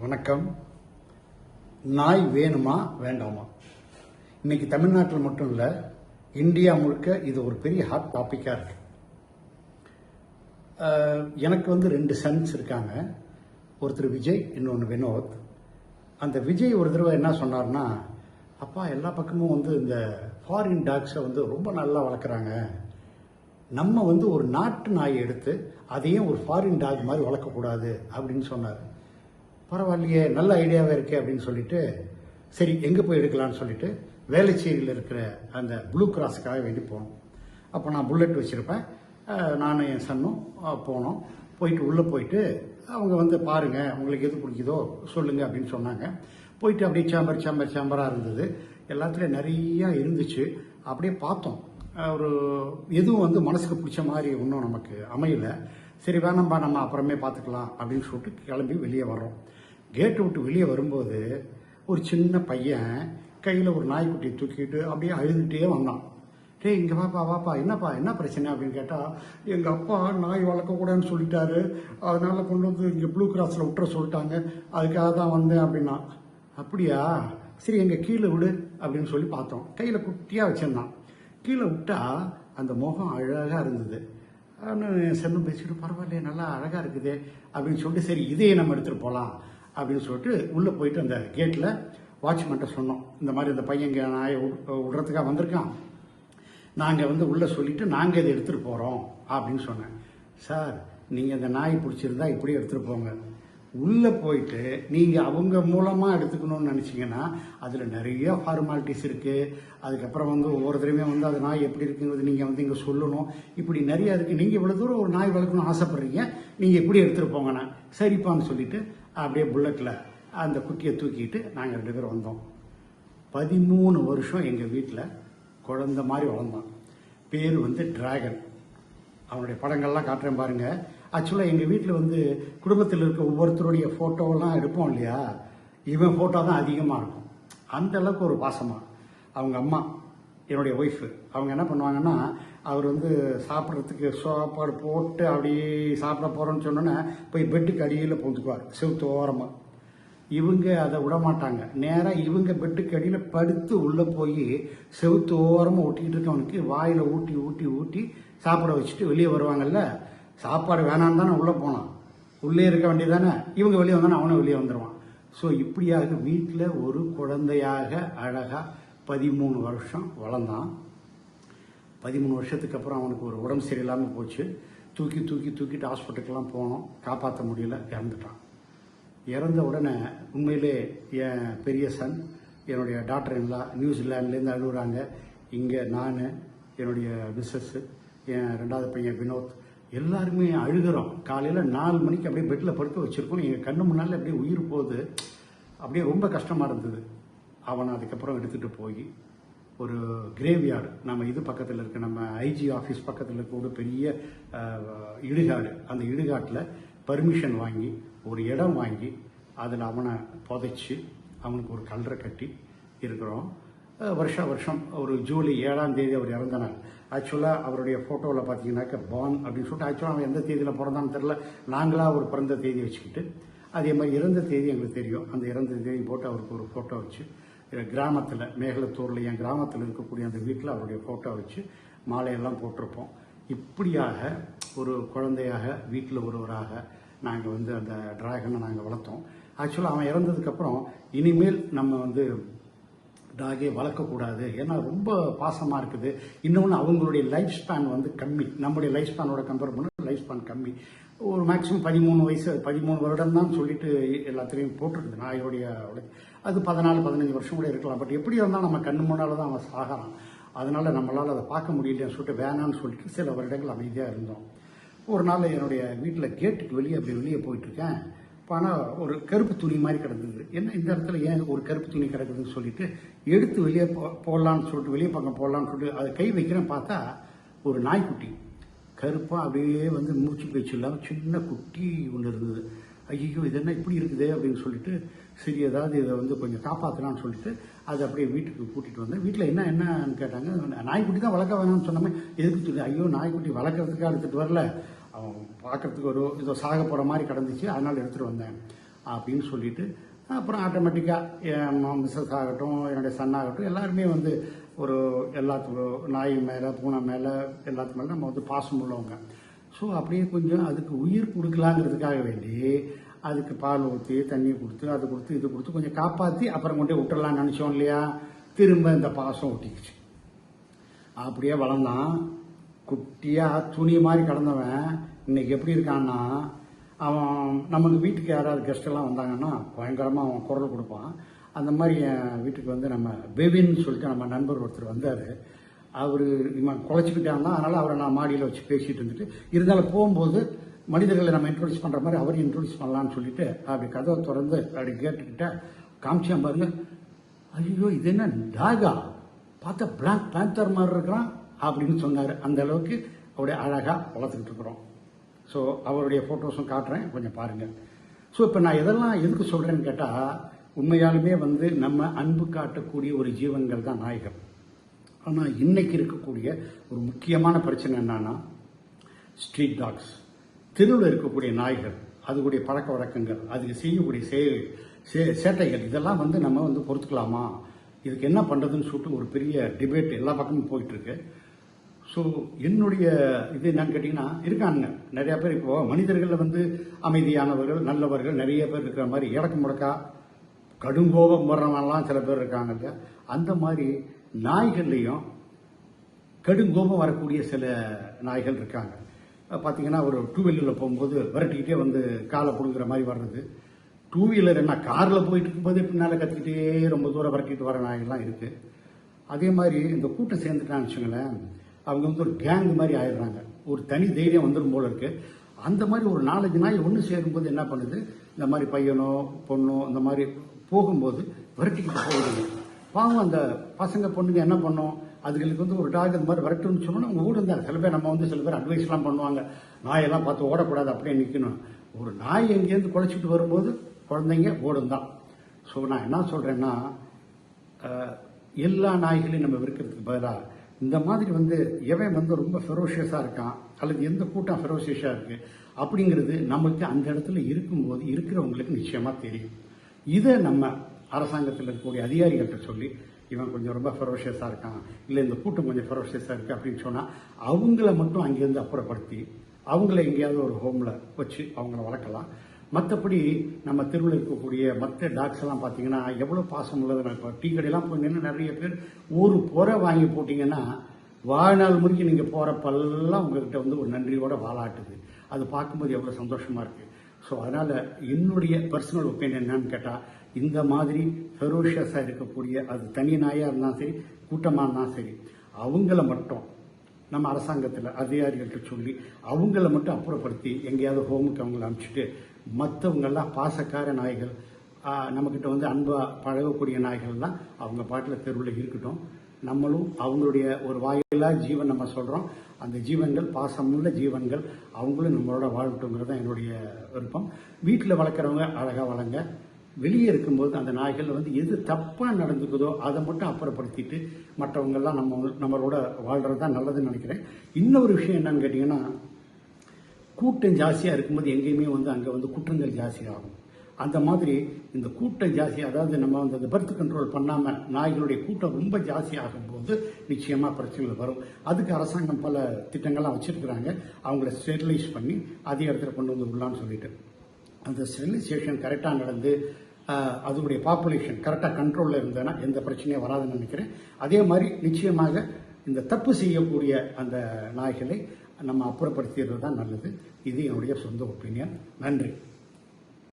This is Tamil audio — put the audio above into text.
வணக்கம். நாய் வேணுமா வேண்டாமா? இன்னைக்கு தமிழ்நாட்டில் மட்டும் இல்லை இந்தியா முழுக்க இது ஒரு பெரிய ஹாட் டாப்பிக்காக இருக்கு. எனக்கு வந்து ரெண்டு சன்ஸ் இருக்காங்க. ஒருத்தர் விஜய் இன்னொன்று வினோத். அந்த விஜய் ஒரு தடவை என்ன சொன்னார்னா அப்பா எல்லா பக்கமும் வந்து இந்த ஃபாரின் டாக்ஸை வந்து ரொம்ப நல்லா வளர்க்குறாங்க. நம்ம வந்து ஒரு நாட்டு நாயை எடுத்து அதையும் ஒரு ஃபாரின் டாக் மாதிரி வளர்க்கக்கூடாது. அப்படின்னு சொன்னார். பரவாயில்லையே நல்ல ஐடியாவே இருக்கே அப்படின்னு சொல்லிட்டு சரி எங்கே போய் எடுக்கலாம்னு சொல்லிட்டு வேலைச்சேரியில் இருக்கிற அந்த ப்ளூ கிராஸுக்காக வேண்டி போனோம். அப்போ நான் புல்லட் வச்சுருப்பேன். நானும் என் சன்னும் போனோம். போயிட்டு உள்ளே போயிட்டு அவங்க வந்து பாருங்கள் உங்களுக்கு எது பிடிக்குதோ சொல்லுங்கள் அப்படின்னு சொன்னாங்க. போயிட்டு அப்படியே சேம்பர் சேம்பர் சேம்பராக இருந்தது. எல்லாத்துலேயும் நிறையா இருந்துச்சு. அப்படியே பார்த்தோம். ஒரு எதுவும் வந்து மனசுக்கு பிடிச்ச மாதிரி ஒன்றும் நமக்கு அமையல. சரி வேணாம்பா நம்ம அப்புறமே பார்த்துக்கலாம் அப்படின்னு சொல்லிட்டு கிளம்பி வெளியே வர்றோம். கேட்டு விட்டு வெளியே வரும்போது ஒரு சின்ன பையன் கையில் ஒரு நாய்க்குட்டியை தூக்கிட்டு அப்படியே அழுதுகிட்டே வந்தான். டேய் இங்கே பாப்பா வாப்பா என்னப்பா என்ன பிரச்சனை? அப்படின்னு கேட்டால் எங்கள் அப்பா நாய் வளர்க்கக்கூடாதுன்னு சொல்லிட்டாரு. அதனால் கொண்டு வந்து இங்கே ப்ளூ கிராஸில் விட்டுற சொல்லிட்டாங்க. அதுக்காக தான் வந்தேன் அப்படின்னா அப்படியா? சரி எங்கள் கீழே விடு அப்படின்னு சொல்லி பார்த்தோம். கையில் குட்டியாக வச்சிருந்தான். கீழே விட்டா அந்த முகம் அழகாக இருந்தது. ஆனால் செல்லும் பேசிட்டு பரவாயில்லையே நல்லா அழகாக இருக்குதே அப்படின்னு சொல்லிட்டு சரி இதையே நம்ம எடுத்துகிட்டு போகலாம் அப்படின்னு சொல்லிட்டு உள்ளே போயிட்டு அந்த கேட்டில் வாட்ச்மேன்ட்ட சொன்னோம். இந்த மாதிரி அந்த பையன் இங்கே நாயை விடுறதுக்காக வந்திருக்கான். நாங்கள் வந்து உள்ளே சொல்லிவிட்டு நாங்கள் இதை எடுத்துகிட்டு போகிறோம் அப்படின்னு சொன்னேன். சார் நீங்கள் அந்த நாய் பிடிச்சிருந்தா இப்படி எடுத்துகிட்டு போங்க. உள்ளே போயிட்டு நீங்கள் அவங்க மூலமாக எடுத்துக்கணும்னு நினச்சிங்கன்னா அதில் நிறைய ஃபார்மாலிட்டிஸ் இருக்குது அதுக்கப்புறம் வந்து ஒவ்வொருத்தருமே வந்து அது நாய் எப்படி இருக்குங்கிறது நீங்கள் வந்து இங்கே சொல்லணும். இப்படி நிறையா இருக்குது நீங்கள் இவ்வளோ தூரம் ஒரு நாய் வளர்க்கணும்னு ஆசைப்பட்றீங்க. நீங்கள் எப்படி எடுத்துகிட்டு போங்கண்ணா. சரிப்பான்னு சொல்லிவிட்டு அப்படியே புல்லட்டில் அந்த குட்டியை தூக்கிட்டு நாங்கள் ரெண்டு பேரும் வந்தோம். பதிமூணு வருஷம் எங்கள் வீட்டில் குழந்த மாதிரி வளர்ந்தான். பேர் வந்து டிராகன் அவனுடைய படங்கள்லாம் காட்டுறேன் பாருங்கள் ஆக்சுவலாக எங்கள் வீட்டில் வந்து குடும்பத்தில் இருக்க ஒவ்வொருத்தருடைய ஃபோட்டோவெல்லாம் எடுப்போம் இல்லையா? இவன் ஃபோட்டோ தான் அதிகமாக இருக்கும். அந்த அளவுக்கு ஒரு பாசமாக அவங்க அம்மா என்னுடைய ஒய்ஃபு அவங்க என்ன பண்ணுவாங்கன்னா அவர் வந்து சாப்பிட்றதுக்கு சாப்பாடு போட்டு அப்படியே சாப்பிட போகிறோன்னு சொன்னோன்னே போய் பெட்டுக்கு அடியில் பூந்துக்குவார் செவுத்து ஓரமாக இவங்க அதை விட மாட்டாங்க. நேராக இவங்க பெட்டுக்கு அடியில் படுத்து உள்ளே போய் செவுத்து ஓரமாக ஒட்டிக்கிட்டு இருக்கவனுக்கு வாயில் ஊட்டி ஊட்டி ஊட்டி சாப்பிட வச்சுட்டு வெளியே வருவாங்கல்ல? சாப்பாடு வேணான்னு தானே உள்ளே போனான். உள்ளே இருக்க வேண்டியதானே இவங்க வெளியே வந்தானே அவனும் வெளியே வந்துடுவான் ஸோ இப்படியாக வீட்டில் ஒரு குழந்தையாக அழகாக பதிமூணு வருஷம் வளர்ந்தான். பதிமூணு வருஷத்துக்கு அப்புறம் அவனுக்கு ஒரு உடம்பு சரியில்லாமல் போச்சு. தூக்கி தூக்கி தூக்கிட்டு ஹாஸ்பிட்டலுக்கெல்லாம் போனோம். காப்பாற்ற முடியல இறந்துட்டான். இறந்த உடனே உண்மையிலே என் பெரிய சன் என்னுடைய டாக்டர் எல்லாம் நியூசிலாண்ட்லேருந்து அழுகுறாங்க. இங்கே நான் என்னுடைய மிஸ்ஸஸ்ஸு என் ரெண்டாவது பையன் வினோத் எல்லாருமே அழுகிறோம். காலையில் நாலு மணிக்கு அப்படியே பெட்டில் படுக்க வச்சுருக்கோம். எங்கள் கண்ணு முன்னால் அப்படியே உயிர் போகுது. அப்படியே ரொம்ப கஷ்டமாக இருந்தது. அவனை அதுக்கப்புறம் எடுத்துகிட்டு போய் ஒரு கிரேவ்யார்டு நம்ம இது பக்கத்தில் இருக்க நம்ம ஐஜி ஆஃபீஸ் பக்கத்தில் இருக்க ஒரு பெரிய இடுகாடு. அந்த இடுகாட்டில் பர்மிஷன் வாங்கி ஒரு இடம் வாங்கி அதில் அவனை புதைச்சி அவனுக்கு ஒரு கல்லறை கட்டி இருக்கிறோம். வருஷ வருஷம் ஒரு ஜூலை ஏழாம் தேதி அவர் இறந்த ஆக்சுவலாக அவருடைய ஃபோட்டோவில் பார்த்தீங்கன்னாக்க பான் அப்படின்னு சொல்லிட்டு ஆக்சுவலாக அவன் எந்த தேதியில் பிறந்தான்னு தெரில நாங்களாக ஒரு பிறந்த தேதி வச்சுக்கிட்டு அதே மாதிரி இறந்த தேதி எங்களுக்கு தெரியும். அந்த இறந்த தேதி போட்டு அவருக்கு ஒரு ஃபோட்டோ வச்சு கிராமத்தில் மேகலத்தூரில் என் கிராமத்தில் இருக்கக்கூடிய அந்த வீட்டில் அவருடைய ஃபோட்டோ வச்சு மாலையெல்லாம் போட்டிருப்போம். இப்படியாக ஒரு குழந்தையாக வீட்டில் ஒருவராக நாங்கள் வந்து அந்த டிராகனை நாங்கள் வளர்த்தோம். ஆக்சுவலாக அவன் இறந்ததுக்கப்புறம் இனிமேல் நம்ம வந்து டாகே வளர்க்கக்கூடாது. ஏன்னா ரொம்ப பாசமாக இருக்குது. இன்னொன்று அவங்களுடைய லைஃப் ஸ்பேன் வந்து கம்மி. நம்முடைய லைஃப் ஸ்பேனோட கம்பேர் பண்ண லைஃப் ஸ்பேன் கம்மி. ஒரு மேக்ஸிமம் பதிமூணு வயசு பதிமூணு வருடம் தான் சொல்லிட்டு எல்லாத்துலேயும் போட்டிருக்குது. நாயோடைய அது பதினாலு பதினஞ்சு வருஷம் கூட இருக்கலாம். பட் எப்படி இருந்தால் நம்ம கண்ணு முன்னால் தான் அவன் சாகிறான். அதனால் நம்மளால் அதை பார்க்க முடியலன்னு சொல்லிட்டு வேணான்னு சொல்லிட்டு சில வருடங்கள் அமைதியாக இருந்தோம். ஒரு நாள் என்னுடைய வீட்டில் கேட்டுக்கு வெளியே அப்படி வெளியே போயிட்டுருக்கேன். ஆனால் ஒரு கருப்பு துணி மாதிரி கிடந்தது. என்ன இந்த இடத்துல ஏன் ஒரு கருப்பு துணி கிடக்குதுன்னு சொல்லிட்டு எடுத்து வெளியே போ போடலான்னு சொல்லிட்டு வெளியே பக்கம் போடலான்னு சொல்லிட்டு அதை கை வைக்கிறேன் பார்த்தா ஒரு நாய்க்குட்டி. கருப்பாக அப்படியே வந்து மூச்சு பேச்சு இல்லாமல் சின்ன குட்டி ஒன்று இருந்தது. ஐயோ இது என்ன இப்படி இருக்குதே அப்படின்னு சொல்லிட்டு சரி ஏதாவது இதை வந்து கொஞ்சம் காப்பாற்றலாம்னு சொல்லிட்டு அதை அப்படியே வீட்டுக்கு கூட்டிகிட்டு வந்தேன். வீட்டில் என்ன என்னன்னு கேட்டாங்க நாய்க்குட்டி தான் வளர்க்க வேணாம்னு சொன்னோமே எதுக்கு சொல்லி ஐயோ நாய்க்குட்டி வளர்க்குறதுக்காக எடுத்துகிட்டு வரல. அவன் பார்க்கறதுக்கு ஒரு இதோ சாக போகிற மாதிரி கிடந்துச்சு அதனால் எடுத்துகிட்டு வந்தேன் அப்படின்னு சொல்லிட்டு அப்புறம் ஆட்டோமேட்டிக்காக என் மிஸ்ஸஸ் ஆகட்டும் என்னுடைய சன் ஆகட்டும் எல்லாருமே வந்து ஒரு எல்லாத்துக்கும் நாய் மேலே பூனை மேலே எல்லாத்து மேலே நம்ம வந்து பாசம் உள்ளவங்க ஸோ அப்படியே கொஞ்சம் அதுக்கு உயிர் கொடுக்கலாங்கிறதுக்காக வேண்டி அதுக்கு பால் ஊற்றி தண்ணி கொடுத்து அது கொடுத்து இது கொடுத்து கொஞ்சம் காப்பாற்றி அப்புறம் கொண்டே போய் நினச்சோம் இல்லையா? திரும்ப இந்த பாசம் ஒட்டிக்கிச்சு. அப்படியே வளர்ந்தான். குட்டியாக துணி மாதிரி கடந்தவன். இன்னைக்கு எப்படி இருக்கான்னா அவன் நமக்கு வீட்டுக்கு யாராவது கெஸ்டெல்லாம் வந்தாங்கன்னா பயங்கரமாக அவன் குரல் கொடுப்பான். அந்த மாதிரி என் வீட்டுக்கு வந்து நம்ம பெவின்னு சொல்லிட்டு நம்ம நண்பர் ஒருத்தர் வந்தார். அவர் இவன் குலைச்சிக்கிட்டான்னா அதனால் அவரை நான் மாடியில் வச்சு பேசிட்டு இருந்துட்டு இருந்தாலும் போகும்போது மனிதர்களை நம்ம இன்ட்ரோடியூஸ் பண்ணுற மாதிரி அவரையும் இன்ட்ரோடியூஸ் பண்ணலாம்னு சொல்லிட்டு அப்படி கதவை திறந்து அப்படி கேட்டுக்கிட்ட காமிச்சான் பாருங்க. ஐயோ இது என்ன டாகா? பார்த்தா பிளாக் பேந்தர் மாதிரி இருக்கிறான் அப்படின்னு சொன்னார். அந்த அளவுக்கு அவருடைய அழகாக வளர்த்துக்கிட்டு இருக்கிறோம். ஸோ அவருடைய ஃபோட்டோஸும் காட்டுறேன். கொஞ்சம் பாருங்கள் ஸோ இப்போ நான் எதெல்லாம் எதுக்கு சொல்கிறேன்னு கேட்டால் உண்மையாலுமே வந்து நம்ம அன்பு காட்டக்கூடிய ஒரு ஜீவன்கள் தான் நாய்கள் ஆனால் இன்னைக்கு இருக்கக்கூடிய ஒரு முக்கியமான பிரச்சனை என்னன்னா ஸ்ட்ரீட் டாக்ஸ் தெருவில் இருக்கக்கூடிய நாய்கள் அதுக்குடைய பழக்க வழக்கங்கள் அதுக்கு செய்யக்கூடிய சே- சே- சேட்டைகள் இதெல்லாம் வந்து நம்ம வந்து பொறுத்துக்கலாமா? இதுக்கு என்ன பண்ணுறதுன்னு சொல்லிட்டு ஒரு பெரிய டிபேட் எல்லா பக்கமும் போயிட்டுருக்கு. ஸோ என்னுடைய இது என்னன்னு கேட்டிங்கன்னா இருக்காங்க. நிறையா பேர் இப்போ மனிதர்களில் வந்து அமைதியானவர்கள் நல்லவர்கள் நிறைய பேர் இருக்கிற மாதிரி இடக்கு முடக்கா கடுங்கோபம் வர்றவங்கலாம் சில பேர் இருக்காங்க இல்லையா? அந்த மாதிரி நாய்கள்லையும் கடுங்கோபம் வரக்கூடிய சில நாய்கள் இருக்காங்க. பார்த்தீங்கன்னா ஒரு டூ வீலரில் போகும்போது விரட்டிக்கிட்டே வந்து காலை பிடுங்குற மாதிரி வர்றது. டூ வீலர் என்ன காரில் போயிட்டு இருக்கும்போது பின்னால் கத்திக்கிட்டே ரொம்ப தூரம் விரட்டிட்டு வர நாய்கள்லாம் இருக்குது அதே மாதிரி இந்த கூட்டம் சேர்ந்துட்டான்னு வச்சுங்களேன் அவங்க வந்து ஒரு கேங் மாதிரி ஆயிடுறாங்க. ஒரு தனி தைரியம் வந்துடும் போல இருக்கு. அந்த மாதிரி ஒரு நாலஞ்சு நாய் ஒன்று சேரும்போது என்ன பண்ணுது? இந்த மாதிரி பையனோ பொண்ணோ இந்த மாதிரி போகும்போது விரட்டிக்கிட்டு போகுதுங்க பாவம் அந்த பசங்க பொண்ணுங்க என்ன பண்ணும்? அதுகளுக்கு வந்து ஒரு டாக் இந்த மாதிரி வரட்டும்னு சொன்னோம்னா அவங்க ஓடும் தான் சில பேர் நம்ம வந்து சில பேர் அட்வைஸ்லாம் பண்ணுவாங்க. நாயெல்லாம் பார்த்து ஓடக்கூடாது அப்படியே நிற்கணும் ஒரு நாய் எங்கேருந்து குலைச்சிட்டு வரும்போது குழந்தைங்க ஓடும் தான். ஸோ நான் என்ன சொல்கிறேன்னா எல்லா நாய்களையும் நம்ம விற்கிறதுக்கு பதிலாக இந்த மாதிரி வந்து எவன் வந்து ரொம்ப ஃபெரோஷியஸாக இருக்கான் அல்லது எந்த கூட்டம் ஃபெரோஷியஸாக இருக்குது அப்படிங்கிறது நமக்கு அந்த இடத்துல இருக்கும்போது இருக்கிறவங்களுக்கு நிச்சயமாக தெரியும். இதை நம்ம அரசாங்கத்தில் இருக்கக்கூடிய அதிகாரிகள்கிட்ட சொல்லி இவன் கொஞ்சம் ரொம்ப ஃபெரோஷியஸாக இருக்கான். இல்லை இந்த கூட்டம் கொஞ்சம் ஃபெரோஷியஸாக இருக்குது அப்படின்னு சொன்னால் அவங்கள மட்டும் அங்கேருந்து அப்புறப்படுத்தி அவங்கள எங்கேயாவது ஒரு ஹோமில் வச்சு அவங்கள வளர்க்கலாம். மற்றபடி நம்ம தெருவில் இருக்கக்கூடிய மற்ற டாக்ஸ் எல்லாம் பார்த்தீங்கன்னா எவ்வளோ பாசம் உள்ளது இப்போ டீ கடையெல்லாம் போய் நின்று நிறைய பேர் ஒரு புற வாங்கி போட்டிங்கன்னா வாழ்நாள் முடிஞ்சு நீங்கள் போகிறப்பெல்லாம் உங்ககிட்ட வந்து ஒரு நன்றியோட வாழாட்டுது. அது பார்க்கும்போது எவ்வளோ சந்தோஷமாக இருக்குது ஸோ அதனால் என்னுடைய பர்சனல் ஒப்பீனியன் என்னன்னு கேட்டால் இந்த மாதிரி ஃபெரோஷியஸாக இருக்கக்கூடிய அது தனி நாயாக இருந்தாலும் சரி கூட்டமாக இருந்தாலும் சரி அவங்கள மட்டும் நம்ம அரசாங்கத்தில் அதிகாரிகள்கிட்ட சொல்லி அவங்கள மட்டும் அப்புறப்படுத்தி எங்கேயாவது ஹோமுக்கு அவங்கள அனுப்பிச்சிட்டு மற்றவங்கெல்லாம் பாசக்கார நாய்கள் நம்மக்கிட்ட வந்து அன்பாக பழகக்கூடிய நாய்கள்லாம் அவங்க பாட்டில் தெருவில் இருக்கட்டும். நம்மளும் அவங்களுடைய ஒரு வாயிலா ஜீவன் நம்ம சொல்கிறோம் அந்த ஜீவன்கள் பாசமுள்ள ஜீவன்கள் அவங்களும் நம்மளோட வாழட்டுங்கிறது தான் என்னுடைய விருப்பம். வீட்டில் வளர்க்குறவங்க அழகாக வளங்க வெளியே இருக்கும்போது அந்த நாய்கள் வந்து எது தப்பாக நடந்துக்குதோ அதை மட்டும் அப்புறப்படுத்திட்டு மற்றவங்கெல்லாம் நம்ம நம்மளோட வாழ்கிறது தான் நல்லதுன்னு நினைக்கிறேன். இன்னொரு விஷயம் என்னன்னு கேட்டிங்கன்னா கூட்டம் ஜாஸ்தியாக இருக்கும்போது எங்கேயுமே வந்து அங்கே வந்து குற்றங்கள் ஜாஸ்தியாகும். அந்த மாதிரி இந்த கூட்டம் ஜாஸ்தி அதாவது நம்ம வந்து அந்த பர்த் கண்ட்ரோல் பண்ணாமல் நாய்களுடைய கூட்டம் ரொம்ப ஜாஸ்தி ஆகும்போது நிச்சயமாக பிரச்சனைகள் வரும். அதுக்கு அரசாங்கம் பல திட்டங்கள்லாம் வச்சுருக்குறாங்க. அவங்கள ஸ்டெரிலைஸ் பண்ணி அதே இடத்துல கொண்டு வந்து விடலான்னு சொல்லிட்டு. அந்த ஸ்டெரிலைசேஷன் கரெக்டாக நடந்து அதனுடைய பாப்புலேஷன் கரெக்டாக கண்ட்ரோலில் இருந்ததுன்னா எந்த பிரச்சனையும் வராதுன்னு நினைக்கிறேன். அதே மாதிரி நிச்சயமாக இந்த தப்பு செய்யக்கூடிய அந்த நாய்களை நம்ம அப்புறப்படுத்திடுறது தான் நல்லது. இது என்னுடைய சொந்த ஒப்பீனியன் நன்றி.